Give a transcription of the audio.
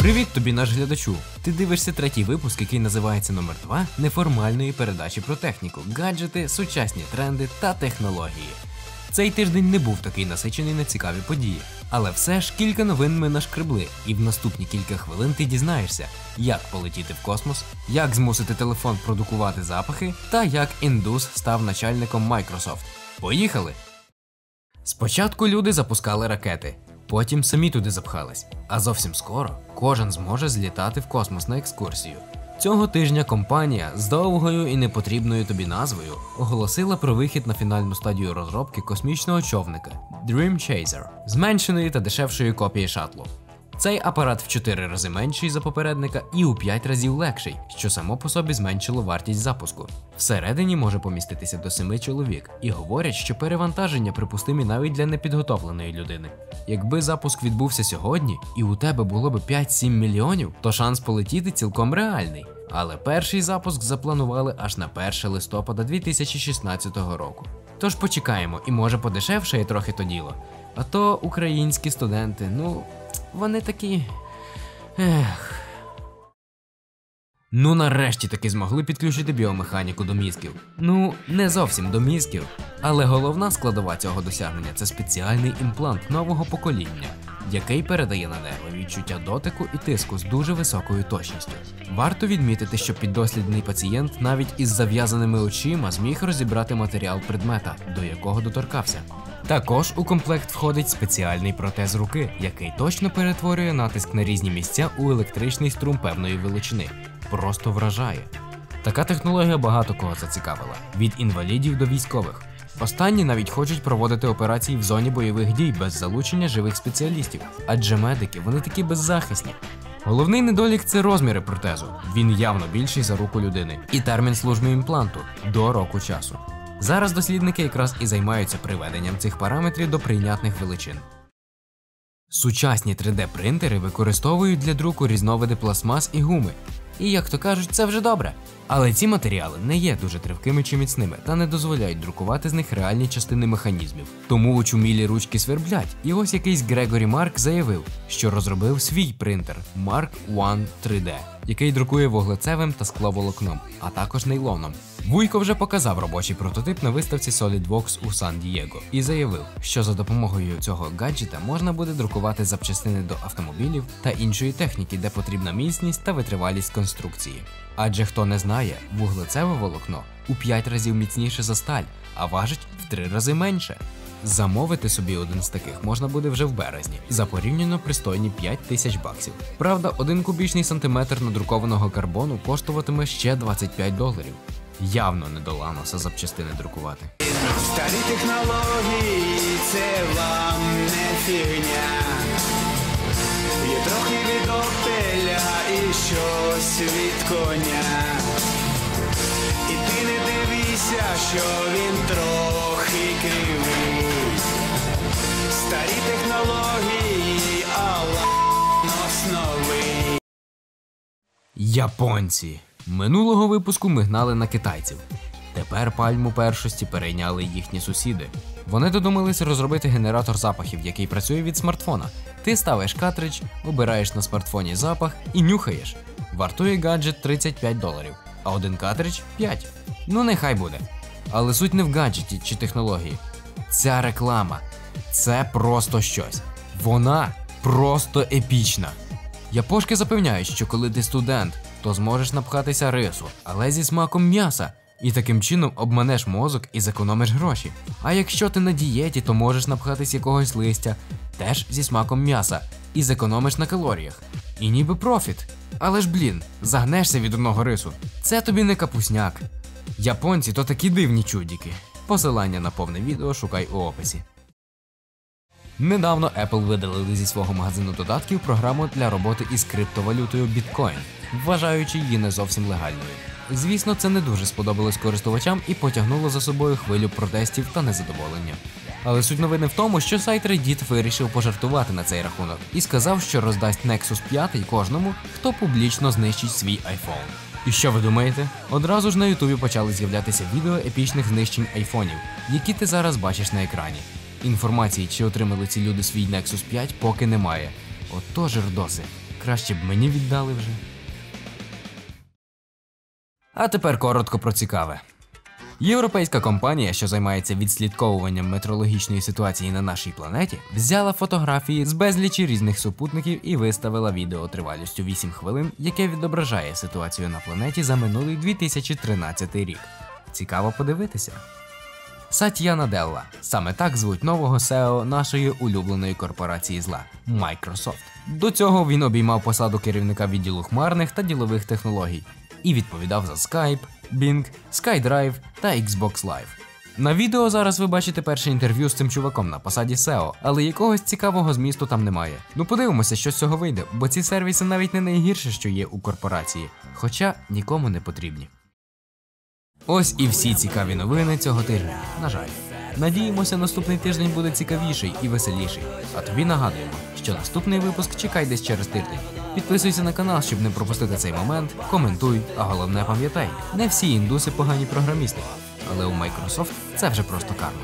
Привіт тобі, наш глядачу! Ти дивишся третій випуск, який називається номер 2 неформальної передачі про техніку, гаджети, сучасні тренди та технології. Цей тиждень не був такий насичений на цікаві події, але все ж кілька новин ми нашкребли, і в наступні кілька хвилин ти дізнаєшся, як полетіти в космос, як змусити телефон продукувати запахи та як індус став начальником Microsoft. Поїхали! Спочатку люди запускали ракети, потім самі туди запхались. А зовсім скоро кожен зможе злітати в космос на екскурсію. Цього тижня компанія з довгою і непотрібною тобі назвою оголосила про вихід на фінальну стадію розробки космічного човника Dream Chaser, зменшеної та дешевшої копії шатлу. Цей апарат в 4 рази менший за попередника і у 5 разів легший, що само по собі зменшило вартість запуску. Всередині може поміститися до 7 чоловік, і говорять, що перевантаження припустимі навіть для непідготовленої людини. Якби запуск відбувся сьогодні, і у тебе було б 5-7 мільйонів, то шанс полетіти цілком реальний. Але перший запуск запланували аж на 1 листопада 2016 року. Tож почекаємо, і може подешевшає трохи то діло. А то українські студенти, ну, вони такі. Ех. Ну, нарешті таки змогли підключити біомеханіку до мізків. Ну, не зовсім до мізків, але головна складова цього досягнення це спеціальний імплант нового покоління, який передає на нерви відчуття дотику і тиску з дуже високою точністю. Варто відмітити, що піддослідний пацієнт навіть із зав'язаними очима зміг розібрати матеріал предмета, до якого доторкався. Також у комплект входить спеціальний протез руки, який точно перетворює натиск на різні місця у електричний струм певної величини. Просто вражає. Така технологія багато кого зацікавила від інвалідів до військових. Останні навіть хочуть проводити операції в зоні бойових дій без залучення живих спеціалістів, адже медики вони такі беззахисні. Головний недолік це розміри протезу. Він явно більший за руку людини, і термін служби імпланту до року часу. Зараз дослідники якраз і займаються приведенням цих параметрів до прийнятних величин. Сучасні 3D-принтери використовують для друку різновиди пластмас і гуми. І, як то кажуть, це вже добре. Але ці матеріали не є дуже тривкими чи міцними та не дозволяють друкувати з них реальні частини механізмів. Тому очумілі ручки сверблять. І ось якийсь Грегорі Марк заявив, що розробив свій принтер Mark One 3D, який друкує вуглецевим та скловолокном, а також нейлоном. Вуйко вже показав робочий прототип на виставці SolidWorks у Сан-Дієго і заявив, що за допомогою цього гаджета можна буде друкувати запчастини до автомобілів та іншої техніки, де потрібна міцність та витривалість конструкції. Адже хто не знає, вуглецеве волокно у 5 разів міцніше за сталь, а важить в 3 рази менше. Замовити собі один з таких можна буде вже в березні за порівняно пристойні 5 тисяч баксів. Правда, один кубічний сантиметр надрукованого карбону коштуватиме ще 25 доларів. Явно не до запчастини друкувати. Старі технології, це вам не фігня. Є трохи від опеля і щось від коня. І ти не дивися, що він трохи кривий. Старі технології, але новий. Японці. Минулого випуску ми гнали на китайців. Тепер пальму першості перейняли їхні сусіди. Вони додумалися розробити генератор запахів, який працює від смартфона. Ти ставиш картридж, обираєш на смартфоні запах і нюхаєш. Вартує гаджет 35 доларів, а один картридж 5. Ну нехай буде. Але суть не в гаджеті чи технології. Ця реклама це просто щось. Вона просто епічна. Япошки запевняють, що коли ти студент, то зможеш напхатися рису, але зі смаком м'яса. І таким чином обманеш мозок і зекономиш гроші. А якщо ти на дієті, то можеш напхатись якогось листя, теж зі смаком м'яса, і зекономиш на калоріях. І ніби профіт. Але ж блін, загнешся від одного рису. Це тобі не капусняк. Японці то такі дивні чудіки. Посилання на повне відео шукай у описі. Недавно Apple видалили зі свого магазину додатків програму для роботи із криптовалютою Bitcoin, вважаючи її не зовсім легальною. Звісно, це не дуже сподобалось користувачам і потягнуло за собою хвилю протестів та незадоволення. Але суть новини в тому, що сайт Reddit вирішив пожартувати на цей рахунок і сказав, що роздасть Nexus 5 кожному, хто публічно знищить свій iPhone. І що ви думаєте? Одразу ж на Ютубі почали з'являтися відео епічних знищень айфонів, які ти зараз бачиш на екрані. Інформації, чи отримали ці люди свій Nexus 5, поки немає. Ото жердоси. Краще б мені віддали вже. А тепер коротко про цікаве. Європейська компанія, що займається відслідковуванням метеорологічної ситуації на нашій планеті, взяла фотографії з безлічі різних супутників і виставила відео тривалістю 8 хвилин, яке відображає ситуацію на планеті за минулий 2013 рік. Цікаво подивитися. Сатья Наделла. Саме так звуть нового SEO нашої улюбленої корпорації зла Microsoft. До цього він обіймав посаду керівника відділу хмарних та ділових технологій і відповідав за Skype, Bing, SkyDrive та Xbox Live. На відео зараз ви бачите перше інтерв'ю з цим чуваком на посаді SEO, але якогось цікавого змісту там немає. Ну подивимося, що з цього вийде, бо ці сервіси навіть не найгірше, що є у корпорації, хоча нікому не потрібні. Ось і всі цікаві новини цього тижня. На жаль. Надіємося, наступний тиждень буде цікавіший і веселіший. А тобі нагадуємо, що наступний випуск чекай десь через тиждень. Підписуйся на канал, щоб не пропустити цей момент, коментуй, а головне пам'ятай, не всі індуси погані програмісти, але у Microsoft це вже просто карма.